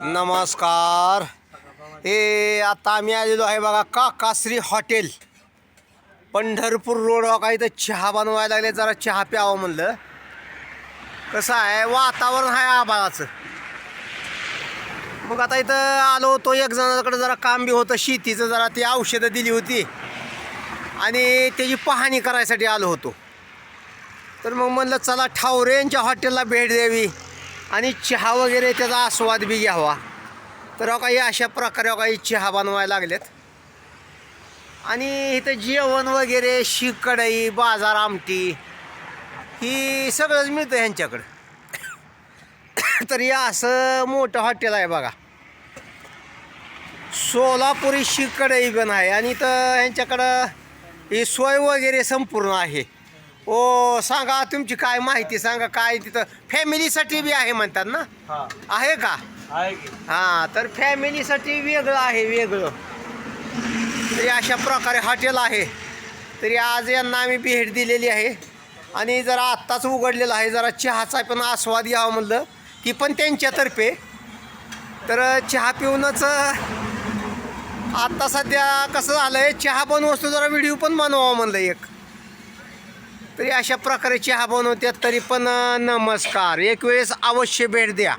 नमस्कार. हे आता आम्ही आलेलो आहे बघा काकाश्री हॉटेल. पंढरपूर रोड का इथं चहा बनवायला लागले जरा चहा प्यावं म्हणलं. कसं आहे वातावरण आहे आभाळाचं. मग आता इथं आलो होतो एक जणाकडे जरा काम बी होतं शेतीचं जरा ती औषधं दिली होती. आणि त्याची पाहणी करायसाठी आलो होतो. तर मग म्हणलं चला ठावरे यांच्या हॉटेलला भेट द्यावी. आणि चहा वगैरे त्याचा आस्वाद बी घ्यावा. तर हो काही अशा प्रकारे हो काही चहा बनवायला लागलेत. आणि इथं जेवण वगैरे शीख कढई बाजार आमटी ही सगळंच मिळतं ह्यांच्याकडं. तर हे असं मोठं हॉटेल आहे बघा. सोलापुरी शीख कढई पण आहे आणि इथं ह्यांच्याकडं ही सोय वगैरे संपूर्ण आहे. ओ सांगा तुमची काय माहिती सांगा काय तिथं फॅमिलीसाठी बी आहे म्हणतात ना? हा. आहे का? आहे की. हां तर फॅमिलीसाठी वेगळं आहे वेगळं. तरी अशा प्रकारे हॉटेल आहे. तरी आज यांना आम्ही भेट दिलेली आहे. आणि जरा आत्ताच उघडलेलं आहे जरा चहाचा पण आस्वाद घ्यावा म्हणलं. ती पण त्यांच्यातर्फे. तर चहा पिऊनच आत्ता सध्या कसं झालं आहे चहा बनवतो जरा व्हिडिओ पण बनवावा म्हणलं एक. तरी अशा प्रकारे चहा बनवतात तरी पण नमस्कार. एक वेळेस अवश्य भेट द्या.